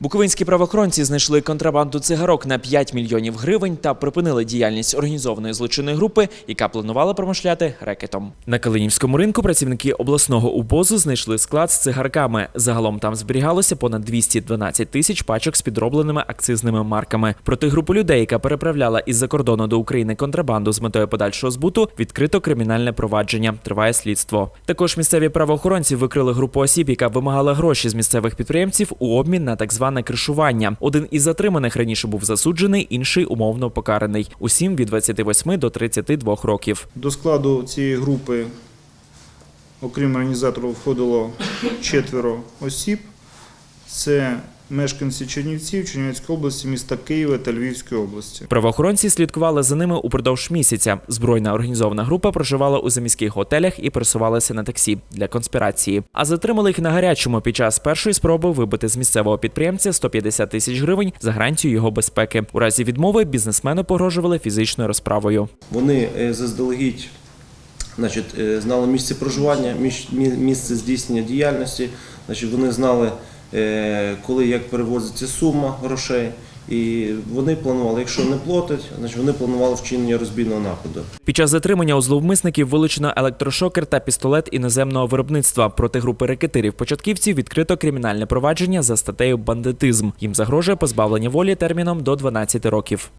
Буковинські правоохоронці знайшли контрабанду цигарок на 5 мільйонів гривень та припинили діяльність організованої злочинної групи, яка планувала промишляти рекетом. На Калинівському ринку працівники обласного УБОЗу знайшли склад з цигарками. Загалом там зберігалося понад 212 тисяч пачок з підробленими акцизними марками. Проти групи людей, яка переправляла із-за кордону до України контрабанду з метою подальшого збуту, відкрито кримінальне провадження. Триває слідство. Також місцеві правоохоронці викрили групу осіб, яка вимагала гроші з місцевих підприємців у обмін на так зване кришування. Один із затриманих раніше був засуджений, інший умовно покараний. Усім від 28 до 32 років. До складу цієї групи, окрім організаторів, входило четверо осіб. Це мешканці Чернівців, Чернівецької області, міста Києва та Львівської області. Правоохоронці слідкували за ними упродовж місяця. Збройна організована група проживала у заміських готелях і пересувалася на таксі для конспірації. А затримали їх на гарячому під час першої спроби вибити з місцевого підприємця 150 тисяч гривень за гарантію його безпеки. У разі відмови бізнесмену погрожували фізичною розправою. Вони е, заздалегідь значить, е, знали місце проживання, міс- мі- місце здійснення діяльності. Значить, вони знали, коли як перевозиться сума грошей. І вони планували, якщо не платять, значить вони планували вчинення розбійного нападу. Під час затримання у зловмисників вилучено електрошокер та пістолет іноземного виробництва. Проти групи рекетирів-початківців відкрито кримінальне провадження за статтею бандитизм. Їм загрожує позбавлення волі терміном до 12 років.